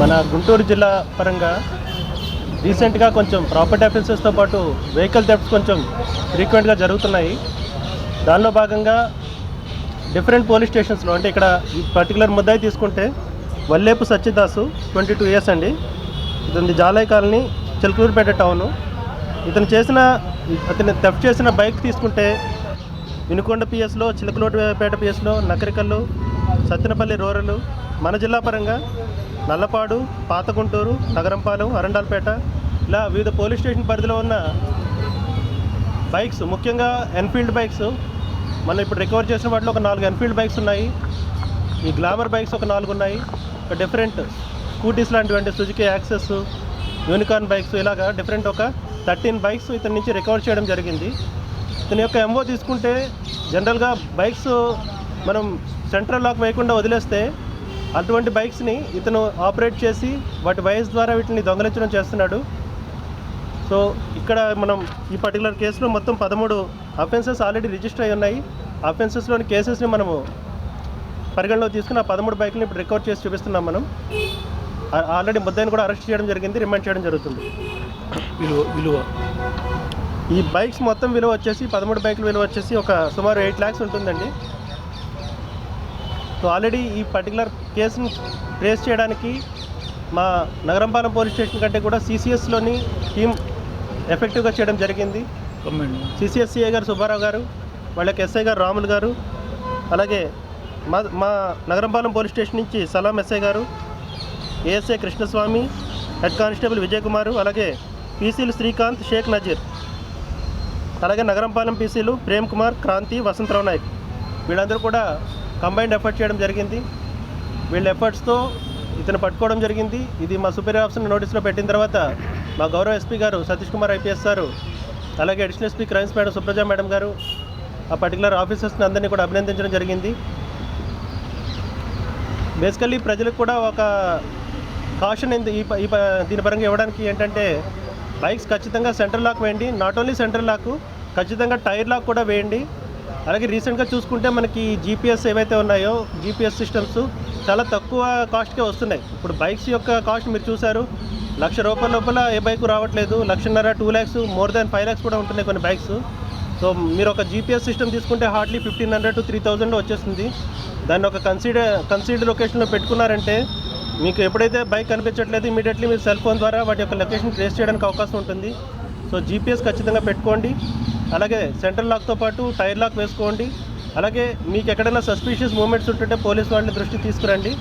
మన గుంటూరు జిల్లా పరంగా రీసెంట్గా కొంచెం ప్రాపర్టీ అఫెన్సెస్తో పాటు వెహికల్ థెఫ్ట్స్ కొంచెం ఫ్రీక్వెంట్గా జరుగుతున్నాయి. దానిలో భాగంగా డిఫరెంట్ పోలీస్ స్టేషన్స్లో అంటే ఇక్కడ ఈ పర్టికులర్ ముద్దాయి తీసుకుంటే Vallepu Satyadasu twenty two years అండి. ఇతని జాలయ్ కాలనీ చిలకూరుపేట టౌను ఇతను చేసిన అతను థెఫ్ట్ చేసిన బైక్ తీసుకుంటే వినుకొండ పిఎస్లో చిలకలూరుపేట పిఎస్లో నకరికల్లు సత్తెనపల్లి రూరల్ మన జిల్లా పరంగా నల్లపాడు పాత గుంటూరు నగరంపాలెం అరండాల్పేట ఇలా వివిధ పోలీస్ స్టేషన్ పరిధిలో ఉన్న బైక్స్ ముఖ్యంగా ఎన్ఫీల్డ్ బైక్స్. మనం ఇప్పుడు రికవర్ చేసిన వాటిలో ఒక నాలుగు ఎన్ఫీల్డ్ బైక్స్ ఉన్నాయి. ఈ గ్లామర్ బైక్స్ ఒక నాలుగు ఉన్నాయి. ఒక డిఫరెంట్ స్కూటీస్ లాంటివంటి సుజుకి యాక్సెస్ యూనికార్న్ బైక్స్ ఇలాగా డిఫరెంట్ ఒక థర్టీన్ బైక్స్ ఇతని నుంచి రికవర్ చేయడం జరిగింది. ఇతని యొక్క ఎంఓ తీసుకుంటే జనరల్గా బైక్స్ మనం సెంట్రల్ లాక్ వేయకుండా వదిలేస్తే అటువంటి బైక్స్ని ఇతను ఆపరేట్ చేసి వాటి వయస్ ద్వారా వీటిని దొంగలించడం చేస్తున్నాడు. సో ఇక్కడ మనం ఈ పర్టికులర్ కేసులో మొత్తం పదమూడు అఫెన్సెస్ ఆల్రెడీ రిజిస్టర్ అయి ఉన్నాయి. అఫెన్సెస్లోని కేసెస్ని మనము పరిగణలో తీసుకుని ఆ పదమూడు బైక్ని ఇప్పుడు రికవర్ చేసి చూపిస్తున్నాం మనం. ఆల్రెడీ ముద్దాయిని కూడా అరెస్ట్ చేయడం జరిగింది రిమాండ్ చేయడం జరుగుతుంది. విలువ విలువ. ఈ బైక్స్ మొత్తం విలువ వచ్చేసి పదమూడు బైకుల విలువ వచ్చేసి ఒక సుమారు ఎయిట్ ల్యాక్స్ ఉంటుందండి. సో ఆల్రెడీ ఈ పర్టికులర్ కేసుని ట్రేస్ చేయడానికి మా నగరంపాలెం పోలీస్ స్టేషన్ కంటే కూడా సిసిఎస్లోని టీం ఎఫెక్టివ్గా చేయడం జరిగింది. కమెంట్ సిసిఎస్ సిఐ గారు సుబ్బారావు గారు వాళ్ళకి ఎస్ఐ గారు రాములు గారు అలాగే మా మా నగరంపాలెం పోలీస్ స్టేషన్ నుంచి Salam SI garu ASI Krishnaswamy head constable Vijay Kumar అలాగే పీసీలు శ్రీకాంత్ షేక్ నజీర్ అలాగే నగరంపాలెం పీసీలు ప్రేమ్ కుమార్ క్రాంతి వసంతరావు నాయక్. వీళ్ళందరూ కూడా కంబైన్డ్ ఎఫర్ట్ చేయడం జరిగింది. వీళ్ళ ఎఫర్ట్స్తో ఇతను పట్టుకోవడం జరిగింది. ఇది మా సుపీరియర్ ఆఫీసర్ నోటీస్లో పెట్టిన తర్వాత మా గౌరవ ఎస్పీ గారు సతీష్ కుమార్ ఐపీఎస్ గారు అలాగే additional SP crimes madam Supraja madam garu ఆ పర్టికులర్ ఆఫీసర్స్ని అందరినీ కూడా అభినందించడం జరిగింది. బేసికల్లీ ప్రజలకు కూడా ఒక కాషన్ ఈ ప- ఈ ప- దీని పరంగా ఇవ్వడానికి ఏంటంటే బైక్స్ ఖచ్చితంగా సెంట్రల్ లాక్ వేయండి. నాట్ ఓన్లీ సెంట్రల్ లాక్ ఖచ్చితంగా టైర్ లాక్ కూడా వేయండి. అలాగే రీసెంట్గా చూసుకుంటే మనకి జీపీఎస్ ఏవైతే ఉన్నాయో జీపీఎస్ సిస్టమ్స్ చాలా తక్కువ కాస్ట్కే వస్తున్నాయి. ఇప్పుడు బైక్స్ యొక్క కాస్ట్ మీరు చూసారు లక్ష రూపాయల లోపల ఏ బైక్ రావట్లేదు లక్షన్నర two lakhs more than five lakhs కూడా ఉంటున్నాయి కొన్ని బైక్స్. సో మీరు ఒక జీపీఎస్ సిస్టమ్ తీసుకుంటే hardly fifteen hundred to three thousand వచ్చేస్తుంది. దాన్ని ఒక కన్సిడర్ కన్సిడర్ లొకేషన్లో పెట్టుకున్నారంటే మీకు ఎప్పుడైతే బైక్ కనిపించట్లేదు ఇమీడియట్లీ మీరు సెల్ ఫోన్ ద్వారా వాటి యొక్క లొకేషన్ ట్రేస్ చేయడానికి అవకాశం ఉంటుంది. సో జీపీఎస్ ఖచ్చితంగా పెట్టుకోండి. అలాగే సెంట్రల్ లాక్తో పాటు టైర్ లాక్ వేసుకోండి. అలాగే మీకు ఎక్కడైనా సస్పీషియస్ మూమెంట్స్ ఉంటుంటే పోలీస్ వాళ్ళని దృష్టి తీసుకురండి.